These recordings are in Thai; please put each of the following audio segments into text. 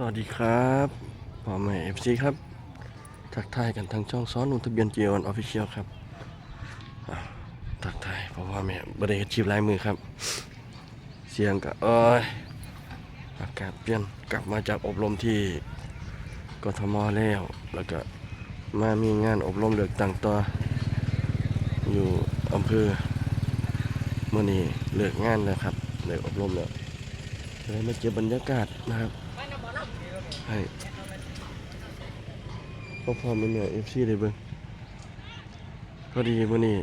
สวัสดีครับพ่อแม่เอฟซีครับ ทักทายกันทางช่องซ้อนนุนทะเบียนเจียวันออฟฟิเชียลครับทักทายพ่อพ่อแม่บริเวณชีพลายมือครับ เสียงก็เอ้ยอากาศเปลี่ยนกลับมาจากอบรมที่กทมแล้ว แล้วก็มามีงานอบรมเลือกตั้งต่ออยู่อำเภอเมื่อนี้เลิกงานแล้วครับเลิกอบรมแล้วเลยมาเก็บบรรยากาศนะครับ ให้พ่อพ่อแม่แม่เอฟซีได้เบิ่งพอดีมื้อนี้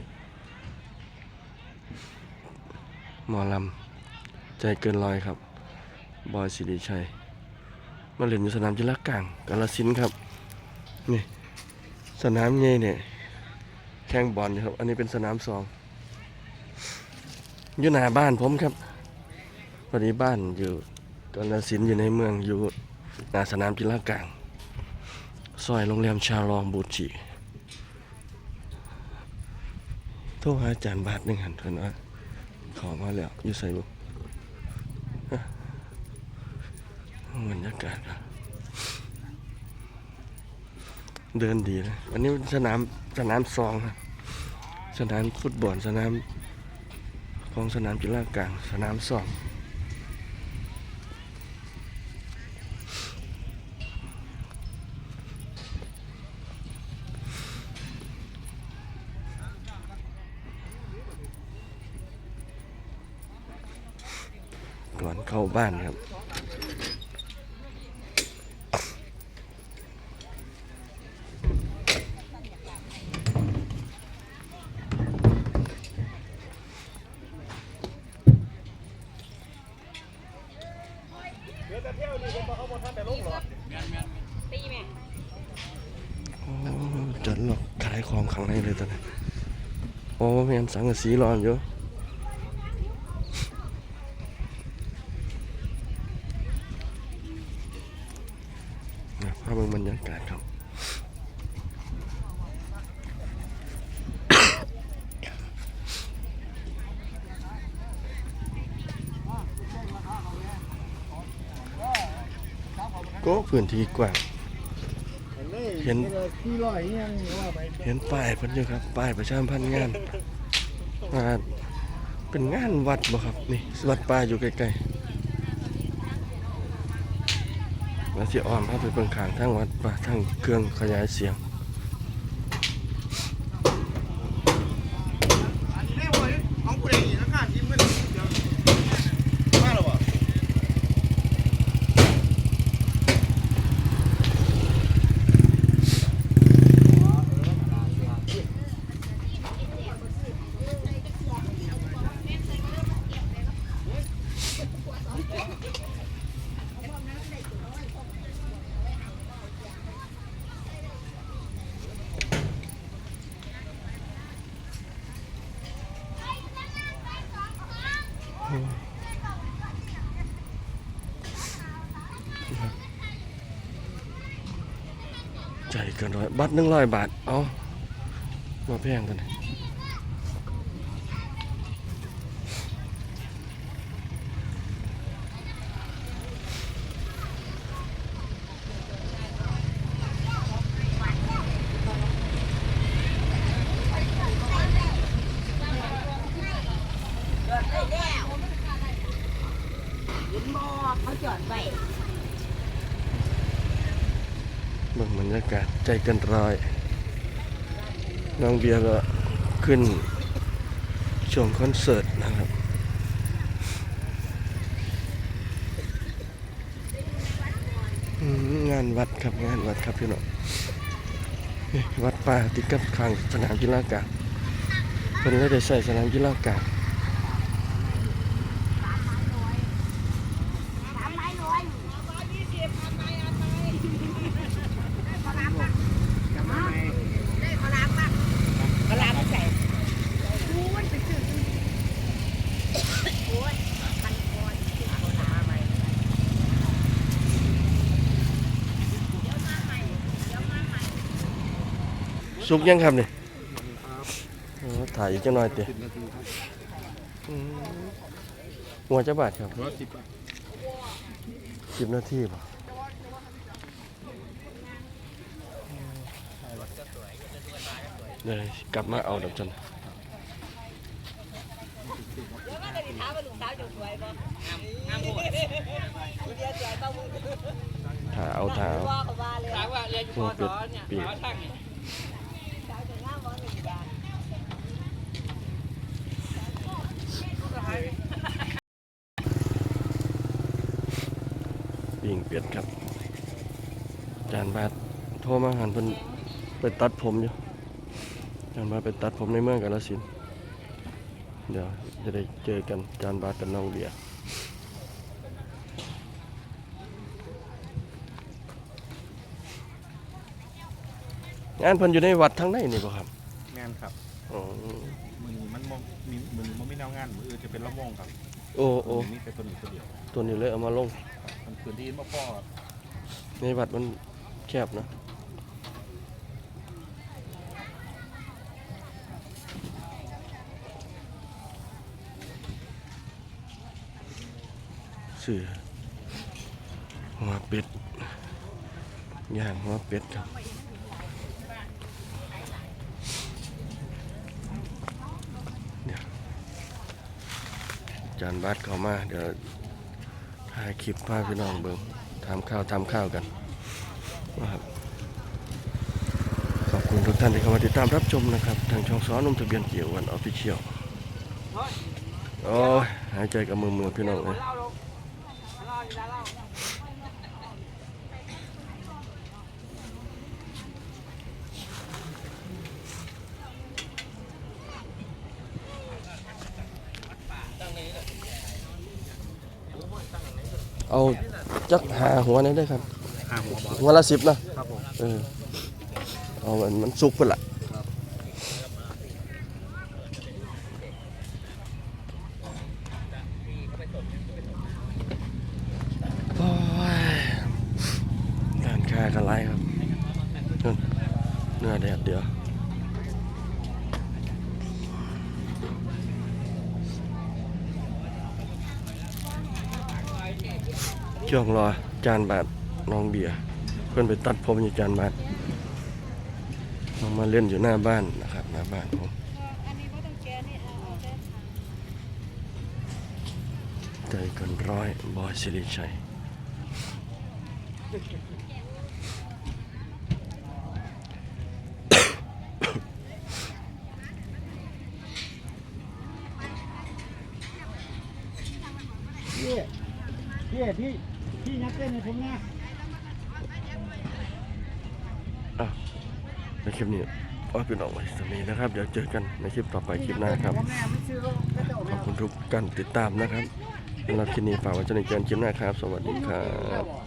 หมอลำ ใจเกินร้อยครับ บอยสิริชัย มาเล่นอยู่สนามกีฬากลางกาลสินครับ นี่ สนามใหญ่เนี่ยแข่งบอลครับ อันนี้เป็นสนามสองอยู่หน้าบ้านผมครับพอดีบ้านอยู่กาลสินอยู่ในเมืองอยู่ หน้าสนามกีฬากลางซอยโรงแรมชาลองบูจิโทรหาอาจารย์บาทหนึ่งหันเพิ่นว่าขอมาแล้วอยู่ใส่บุบรรยากาศเดินดีนะวันนี้สนามสนามซองครับสนามฟุตบอลสนามของสนามกีฬากลาง สนามซอง ก่อนเข้าบ้านครับจัดหลอกขายของข้างในเลยตอนนี้โอ้แม่นสังกะสีร้อนอยู่นะภาพเบิ่งบรรยากาศครับ ก็พื้นที่กว้าง เห็น ที่ร้อยยังว่าไปเห็นป้ายเพิ่นอยู่ครับ ป้ายประชาสัมพันธ์งานว่าเป็นงานวัดบ่ครับ นี่วัดป่าอยู่ใกล้ๆแล้วสิอ้อมเข้าไปเบิ่งข้างทางวัดป่าทางเครื่องขยายเสียง อันนี้ได้บ่ของผู้ใดนี่ราคาที่มันเดี๋ยวมาแล้วบ่ ใจ เกินร้อยบัตรหนึ่งร้อยบาท เอามาแพงกันเลย เบิ่งบรรยากาศใจกินร้อยน้องเบียร์ก็ขึ้นช่วงคอนเสิร์ตนะครับงานวัดครับงานวัดครับพี่น้องนี่วัดป่าติดกับข้างสนามกีฬากางคนก็จะใส่สนามกีฬากลา สุกยังครับนี่ถ่ายอีกจังน้อยเตะหัวจะบาทครับสิบนาทีป่ะเดี๋ยวกลับมาเอาดับจนถ้าเอาถ้าเอาปลี่ยน ปิ่งเป็ดครับจานบาทโทรมาหันเพิ่นไปตัดผมอยู่จานบาทไปตัดผมในเมืองกาฬสินธุ์เดี๋ยวจะได้เจอกันจานบาทกับน้องเบียร์งานเพิ่นอยู่ในวัดทั้งในนี่บ่ครับงานครับอ๋อมือนี้มันมองมีมือนี้มันไม่แนวงานมืออื่นจะเป็นละวงครับ โอ้โอ้มือนี้เป็นตัวนี้ตัวเดียวตัวนี้เลยเอามาลงครับมันพื้นที่มาพ่อในวัดมันแคบนะสื่อหัวเป็ดย่างหัวเป็ดครับเดี๋ยว การบัดเข้ามาเดี๋ยวถ่ายคลิปพาพี่น้องเบิ้งทำข้าวทำข้าวกันนะครับขอบคุณทุกท่านที่เข้ามาติดตามรับชมนะครับ ทางช่องซ้อนนมทะเบียนเกี่ยววันออฟฟิเชียลโอ้ยหายใจกับมือมือพี่น้องเลย เล่าลงเล่าอยู่แล้วเล่าเอาจักหาหัวนี้ได้ครับห้าหัวบอลหัวละสิบนะครับผมเออเอามันมันสุกไปละโอ้ยด้านค้ากันไรครับนู่นเนื้อแดดเดียว ช่วงรอจานบาทน้องเบียร์เพื่อนไปตัดผมอยู่จานบาทน้องมาเล่นอยู่หน้าบ้านนะครับหน้าบ้านผมเต่ใจกันร้อยบอยสิริชัยพี่พี่พี่ เต้นในผมนะอะในคลิปนี้ก็เป็นออกไว้สำนี้นะครับ เดี๋ยวเจอกันในคลิปต่อไปคลิปหน้าครับผมแม่ไม่ซื้อก็จะออกขอบคุณทุกการติดตามนะครับสำหรับคลิปนี้ฝากไว้จนถึงเจอกันคลิปหน้าครับ สวัสดีครับมา